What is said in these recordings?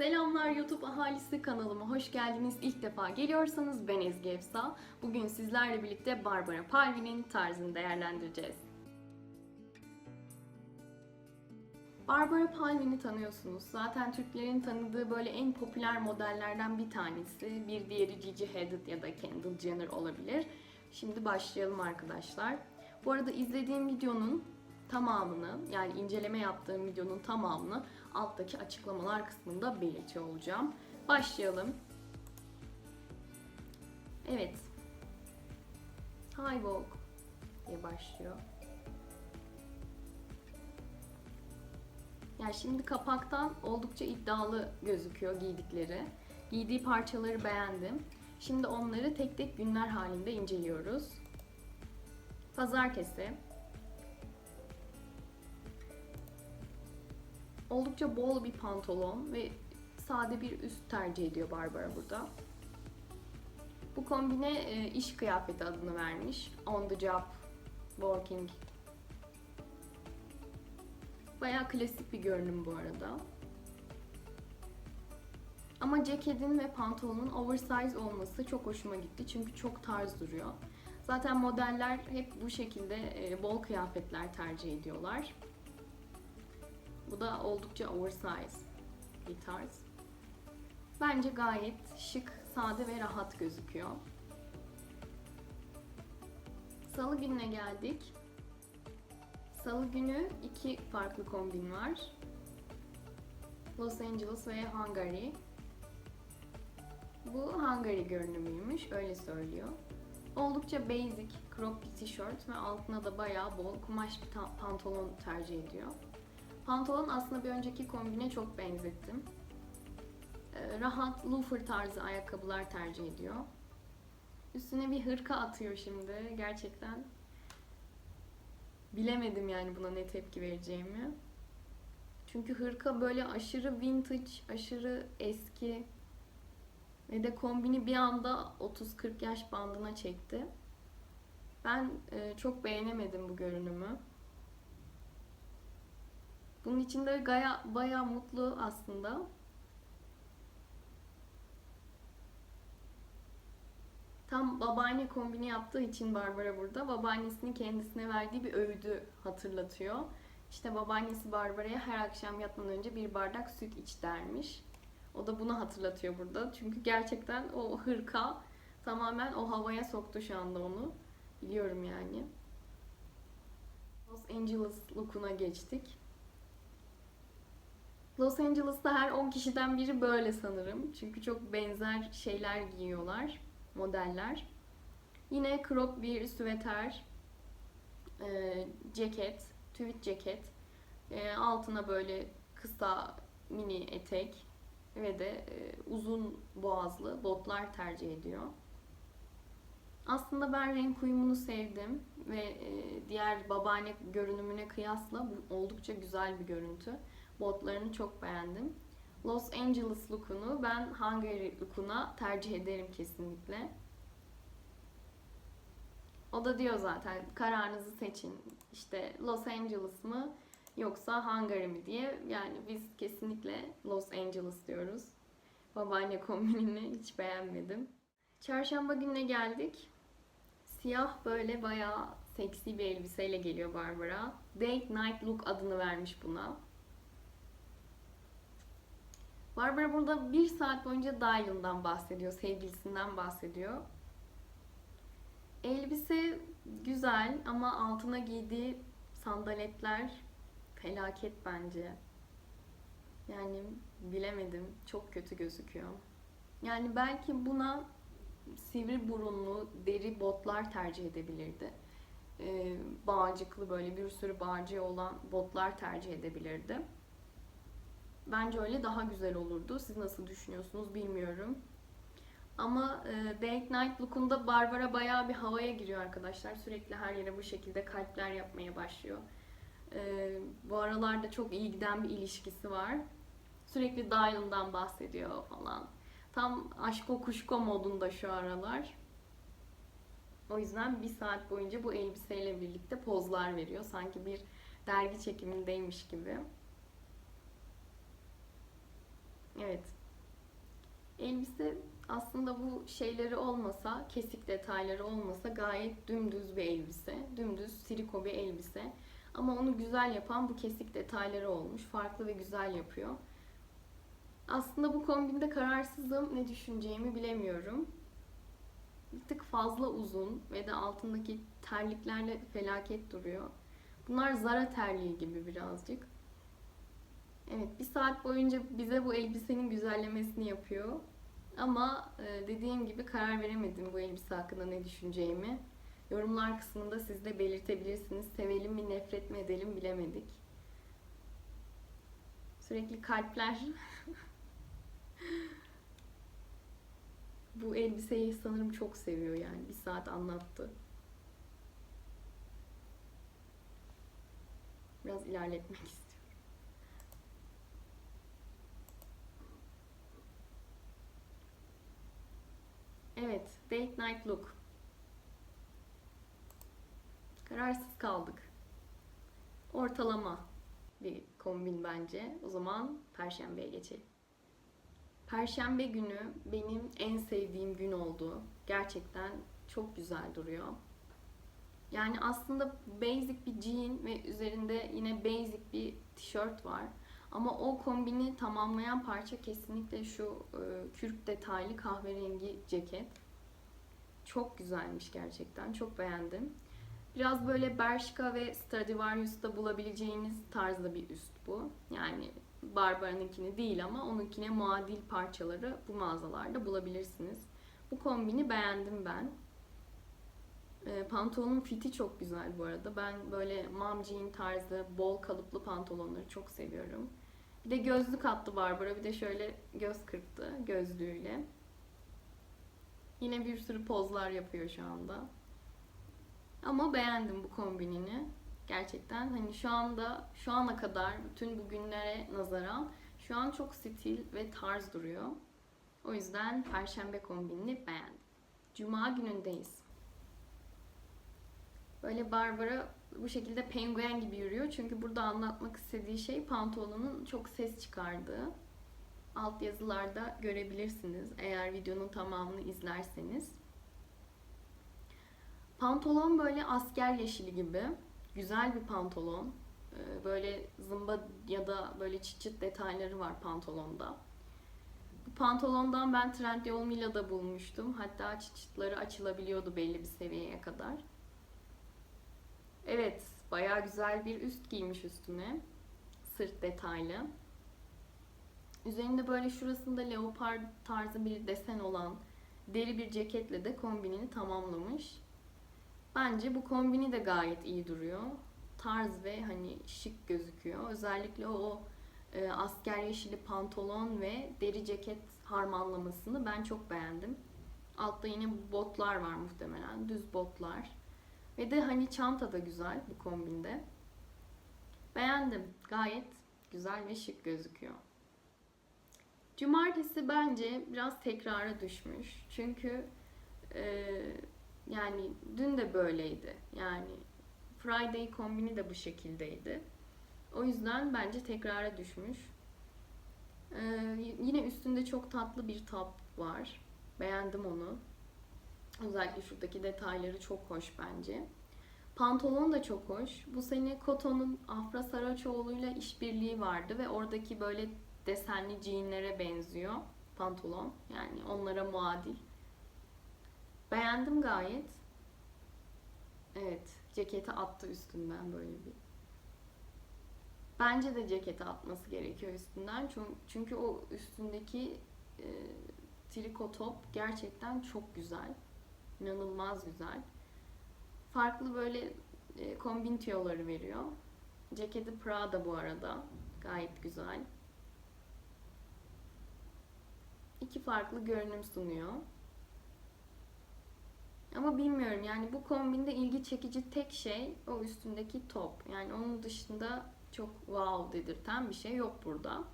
Selamlar YouTube ahalisi kanalıma hoş geldiniz. İlk defa geliyorsanız ben Ezgi Efsa. Bugün sizlerle birlikte Barbara Palvin'in tarzını değerlendireceğiz. Barbara Palvin'i tanıyorsunuz. Zaten Türklerin tanıdığı böyle en popüler modellerden bir tanesi. Bir diğeri Gigi Hadid ya da Kendall Jenner olabilir. Şimdi başlayalım arkadaşlar. Bu arada izlediğim videonun tamamını yani inceleme yaptığım videonun tamamını alttaki açıklamalar kısmında belirtiyor olacağım. Başlayalım. Evet. Hi Vogue diye başlıyor. Yani şimdi kapaktan oldukça iddialı gözüküyor giydikleri. Giydiği parçaları beğendim. Şimdi onları tek tek günler halinde inceliyoruz. Pazartesi. Oldukça bol bir pantolon ve sade bir üst tercih ediyor Barbara burada. Bu kombine e, iş kıyafeti adını vermiş. On the job, working. Bayağı klasik bir görünüm bu arada. Ama ceketin ve pantolonun oversize olması çok hoşuma gitti. Çünkü çok tarz duruyor. Zaten modeller hep bu şekilde e, bol kıyafetler tercih ediyorlar. Bu da oldukça oversize bir tarz. Bence gayet şık, sade ve rahat gözüküyor. Salı gününe geldik. Salı günü iki farklı kombin var. Los Angeles ve Hungary. Bu Hungary görünümüymüş, öyle söylüyor. Oldukça basic, crop bir tişört ve altına da bayağı bol kumaş bir pantolon tercih ediyor. Pantolon aslında bir önceki kombine çok benzettim. Ee, Rahat loafer tarzı ayakkabılar tercih ediyor. Üstüne bir hırka atıyor şimdi. Gerçekten bilemedim yani buna ne tepki vereceğimi. Çünkü hırka böyle aşırı vintage, aşırı eski ve de kombini bir anda 30-40 yaş bandına çekti. Ben e, çok beğenemedim bu görünümü. Bunun için de gaya, bayağı mutlu aslında. Tam babaanne kombini yaptığı için Barbara burada. Babaannesinin kendisine verdiği bir öğüdü hatırlatıyor. İşte babaannesi Barbara'ya her akşam yatmadan önce bir bardak süt iç dermiş. O da bunu hatırlatıyor burada. Çünkü gerçekten o hırka tamamen o havaya soktu şu anda onu. Biliyorum yani. Los Angeles look'una geçtik. Los Angeles'ta her 10 kişiden biri böyle sanırım. Çünkü çok benzer şeyler giyiyorlar modeller. Yine crop bir süveter, e, ceket, tweed ceket. E, altına böyle kısa mini etek ve de e, uzun boğazlı botlar tercih ediyor. Aslında ben renk uyumunu sevdim ve e, diğer babaanne görünümüne kıyasla bu oldukça güzel bir görüntü. Botlarını çok beğendim. Los Angeles look'unu ben Hungary look'una tercih ederim kesinlikle. O da diyor zaten kararınızı seçin. İşte Los Angeles mı yoksa Hungary mi diye. Yani biz kesinlikle Los Angeles diyoruz. Babaanne kombinini hiç beğenmedim. Çarşamba gününe geldik. Siyah böyle bayağı seksi bir elbiseyle geliyor Barbara. Date Night Look adını vermiş buna. Barbara burada bir saat boyunca Dylan'dan bahsediyor, sevgilisinden bahsediyor. Elbise güzel ama altına giydiği sandaletler felaket bence. Yani bilemedim. Çok kötü gözüküyor. Yani belki buna sivri burunlu deri botlar tercih edebilirdi. Ee, bağcıklı böyle bir sürü bağcığı olan botlar tercih edebilirdi. Bence öyle daha güzel olurdu. Siz nasıl düşünüyorsunuz bilmiyorum. Ama e, Date Night look'unda Barbara bayağı bir havaya giriyor arkadaşlar. Sürekli her yere bu şekilde kalpler yapmaya başlıyor. E, bu aralarda çok iyi giden bir ilişkisi var. Sürekli Dylan'dan bahsediyor falan. Tam aşko kuşko modunda şu aralar. O yüzden bir saat boyunca bu elbiseyle birlikte pozlar veriyor. Sanki bir dergi çekimindeymiş gibi. Evet. Elbise aslında bu şeyleri olmasa, kesik detayları olmasa gayet dümdüz bir elbise. Dümdüz triko bir elbise. Ama onu güzel yapan bu kesik detayları olmuş. Farklı ve güzel yapıyor. Aslında bu kombinde kararsızım. Ne düşüneceğimi bilemiyorum. Bir tık fazla uzun ve de altındaki terliklerle felaket duruyor. Bunlar Zara terliği gibi birazcık. Evet, bir saat boyunca bize bu elbisenin güzellemesini yapıyor. Ama e, dediğim gibi karar veremedim bu elbise hakkında ne düşüneceğimi. Yorumlar kısmında siz de belirtebilirsiniz. Sevelim mi, nefret mi edelim bilemedik. Sürekli kalpler. bu elbiseyi sanırım çok seviyor yani. Bir saat anlattı. Biraz ilerletmek istiyorum. Evet, date night look. Kararsız kaldık. Ortalama bir kombin bence. O zaman Perşembe'ye geçelim. Perşembe günü benim en sevdiğim gün oldu. Gerçekten çok güzel duruyor. Yani aslında basic bir jean ve üzerinde yine basic bir tişört var. Ama o kombini tamamlayan parça kesinlikle şu e, kürk detaylı kahverengi ceket. Çok güzelmiş gerçekten. Çok beğendim. Biraz böyle Bershka ve Stradivarius'ta bulabileceğiniz tarzda bir üst bu. Yani Barbara'nınkini değil ama onunkine muadil parçaları bu mağazalarda bulabilirsiniz. Bu kombini beğendim ben. E, pantolonun fiti çok güzel bu arada. Ben böyle mom jean tarzı bol kalıplı pantolonları çok seviyorum. Bir de gözlük attı Barbara. Bir de şöyle göz kırptı gözlüğüyle. Yine bir sürü pozlar yapıyor şu anda. Ama beğendim bu kombinini. Gerçekten hani şu anda şu ana kadar bütün bu günlere nazaran şu an çok stil ve tarz duruyor. O yüzden perşembe kombinini beğendim. Cuma günündeyiz. Böyle Barbara bu şekilde penguen gibi yürüyor. Çünkü burada anlatmak istediği şey pantolonun çok ses çıkardığı. Alt yazılarda görebilirsiniz eğer videonun tamamını izlerseniz. Pantolon böyle asker yeşili gibi. Güzel bir pantolon. Ee, Böyle zımba ya da böyle çıt çıt detayları var pantolonda. Bu pantolondan ben Trendyol Mila'da bulmuştum. Hatta çıt çıtları açılabiliyordu belli bir seviyeye kadar. Evet, bayağı güzel bir üst giymiş üstüne. Sırt detaylı. Üzerinde böyle şurasında leopar tarzı bir desen olan deri bir ceketle de kombinini tamamlamış. Bence bu kombini de gayet iyi duruyor. Tarz ve hani şık gözüküyor. Özellikle o e, asker yeşili pantolon ve deri ceket harmanlamasını ben çok beğendim. Altta yine botlar var muhtemelen. Düz botlar. Ve de hani çanta da güzel bu kombinde. Beğendim. Gayet güzel ve şık gözüküyor. Cumartesi bence biraz tekrara düşmüş. Çünkü e, yani dün de böyleydi. Yani Friday kombini de bu şekildeydi. O yüzden bence tekrara düşmüş. E, yine üstünde çok tatlı bir top var. Beğendim onu. Özellikle şuradaki detayları çok hoş bence. Pantolon da çok hoş. Bu sene Koto'nun Afra Saraçoğlu'yla işbirliği vardı ve oradaki böyle desenli jeanlere benziyor pantolon. Yani onlara muadil. Beğendim gayet. Evet, ceketi attı üstünden böyle bir. Bence de ceketi atması gerekiyor üstünden. Çünkü, çünkü o üstündeki e, triko top gerçekten çok güzel. İnanılmaz güzel. Farklı böyle e, kombin tüyoları veriyor. Ceketi Prada bu arada. Gayet güzel. İki farklı görünüm sunuyor. Ama bilmiyorum yani bu kombinde ilgi çekici tek şey o üstündeki top. Yani onun dışında çok wow dedirten bir şey yok burada.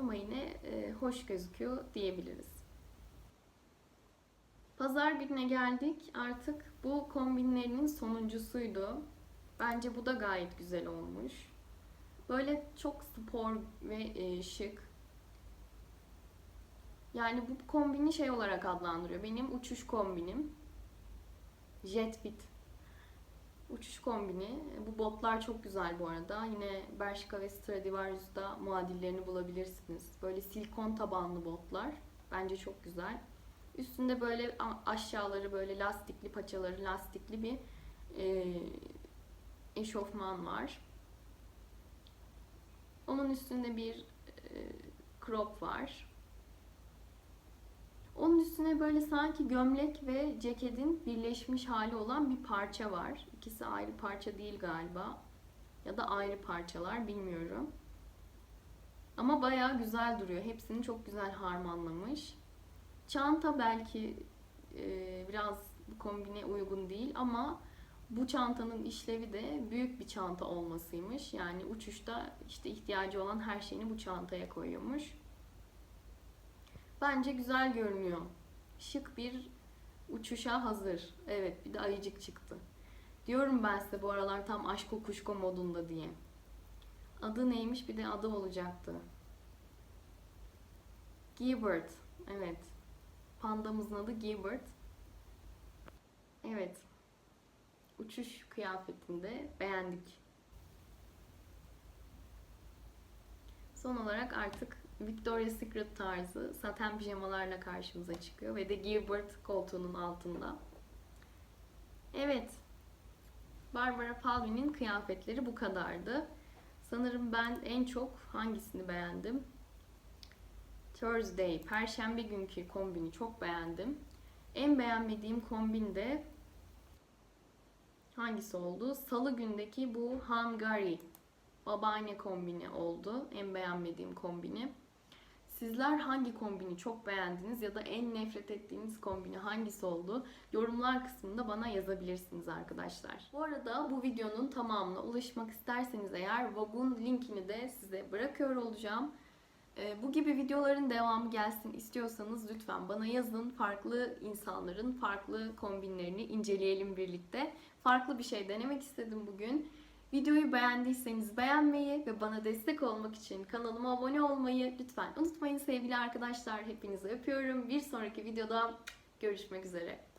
Ama yine e, hoş gözüküyor diyebiliriz. Pazar gününe geldik. Artık bu kombinlerinin sonuncusuydu. Bence bu da gayet güzel olmuş. Böyle çok spor ve e, şık. Yani bu kombini şey olarak adlandırıyor. Benim uçuş kombinim. Jet Fit. Uçuş kombini. Bu botlar çok güzel bu arada. Yine Bershka ve Stradivarius'ta muadillerini bulabilirsiniz. Böyle silikon tabanlı botlar. Bence çok güzel. Üstünde böyle aşağıları böyle lastikli, paçaları lastikli bir e, eşofman var. Onun üstünde bir e, crop var. Onun üstüne böyle sanki gömlek ve ceketin birleşmiş hali olan bir parça var. İkisi ayrı parça değil galiba. Ya da ayrı parçalar bilmiyorum. Ama bayağı güzel duruyor. Hepsini çok güzel harmanlamış. Çanta belki e, biraz kombine uygun değil ama bu çantanın işlevi de büyük bir çanta olmasıymış. Yani uçuşta işte ihtiyacı olan her şeyini bu çantaya koyuyormuş. Bence güzel görünüyor. Şık bir uçuşa hazır. Evet bir de ayıcık çıktı. Diyorum ben size bu aralar tam aşko kuşko modunda diye. Adı neymiş bir de adı olacaktı. Gilbert. Evet. Pandamızın adı Gilbert. Evet. Uçuş kıyafetinde beğendik. Son olarak artık Victoria's Secret tarzı saten pijamalarla karşımıza çıkıyor ve de Gilbert koltuğunun altında. Evet. Barbara Palvin'in kıyafetleri bu kadardı. Sanırım ben en çok hangisini beğendim? Thursday, Perşembe günkü kombini çok beğendim. En beğenmediğim kombin de hangisi oldu? Salı gündeki bu Hungary babaanne kombini oldu. En beğenmediğim kombini. Sizler hangi kombini çok beğendiniz ya da en nefret ettiğiniz kombini hangisi oldu? Yorumlar kısmında bana yazabilirsiniz arkadaşlar. Bu arada bu videonun tamamına ulaşmak isterseniz eğer Vogue'un linkini de size bırakıyor olacağım. Ee, Bu gibi videoların devamı gelsin istiyorsanız lütfen bana yazın. Farklı insanların farklı kombinlerini inceleyelim birlikte. Farklı bir şey denemek istedim bugün. Videoyu beğendiyseniz beğenmeyi ve bana destek olmak için kanalıma abone olmayı lütfen unutmayın sevgili arkadaşlar. Hepinizi öpüyorum. Bir sonraki videoda görüşmek üzere.